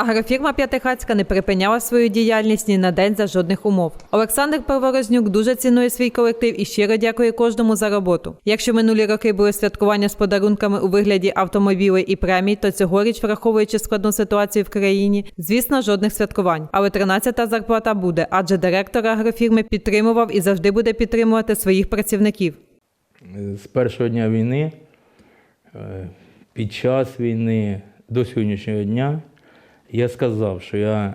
Агрофірма П'ятихацька не припиняла свою діяльність ні на день за жодних умов. Олександр Пиворознюк дуже цінує свій колектив і щиро дякує кожному за роботу. Якщо минулі роки були святкування з подарунками у вигляді автомобілей і премій, то цьогоріч, враховуючи складну ситуацію в країні, звісно, жодних святкувань. Але 13-та зарплата буде, адже директор агрофірми підтримував і завжди буде підтримувати своїх працівників. з першого дня війни, е, під час війни до сьогоднішнього дня, я сказав, що я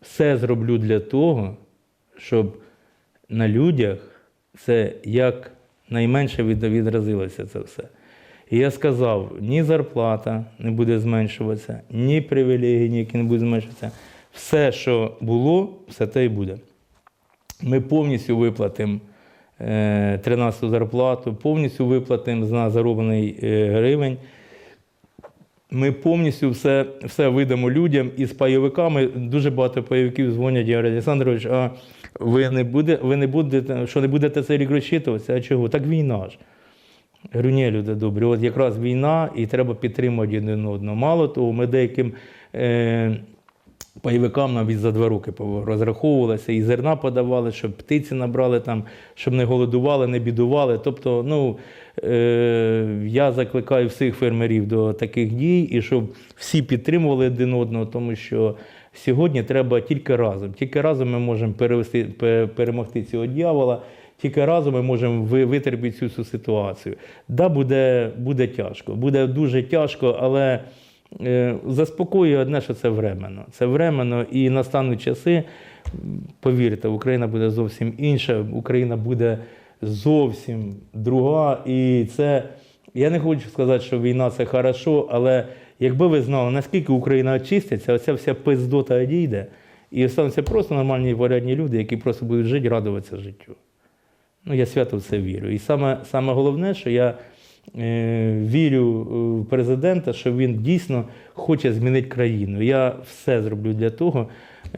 все зроблю для того, щоб на людях це як найменше відразилося це все. І я сказав, ні зарплата не буде зменшуватися, ні привілегії ніякі не будуть зменшуватися. Все, що було, все те і буде. Ми повністю виплатимо 13 зарплату, повністю виплатимо за зароблений е, гривень. Ми повністю все, все видамо людям і з пайовиками. Дуже багато пайовиків дзвонять, Ігор Олександрович, а ви не, буде, ви не будете, що не будете цей рік розчитуватися? А чого? Так війна ж. Говорю, ні, люди добрі, от якраз війна і треба підтримувати один одного. Мало того, ми деяким е, пайовикам навіть за два роки розраховувалися, і зерна подавали, щоб птиці набрали там, щоб не голодували, не бідували. Тобто, ну, е, я закликаю всіх фермерів до таких дій, і щоб всі підтримували один одного, тому що сьогодні треба тільки разом. Тільки разом ми можемо перевести, перемогти цього дьявола. Тільки разом ми можемо витерпіти цю, ситуацію. Да, буде, буде тяжко, буде дуже тяжко, але заспокоює одне, що це временно. Це временно і настануть часи. Повірте, Україна буде зовсім інша, Україна буде зовсім друга. І це я не хочу сказати, що війна це хорошо, але якби ви знали, наскільки Україна очиститься, оця вся пиздота одійде, і остануться просто нормальні порядні люди, які просто будуть жити, радуватися життю. Ну, я свято в це вірю. І саме, саме головне, що я е, вірю е, в президента, що він дійсно хоче змінити країну. Я все зроблю для того.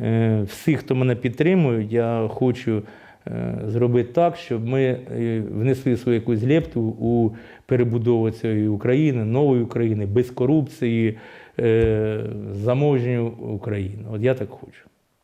Е, всі, хто мене підтримують, я хочу е, зробити так, щоб ми е, внесли свою якусь лепту у перебудову цієї України, нової України, без корупції, е, заможню Україну. От я так хочу.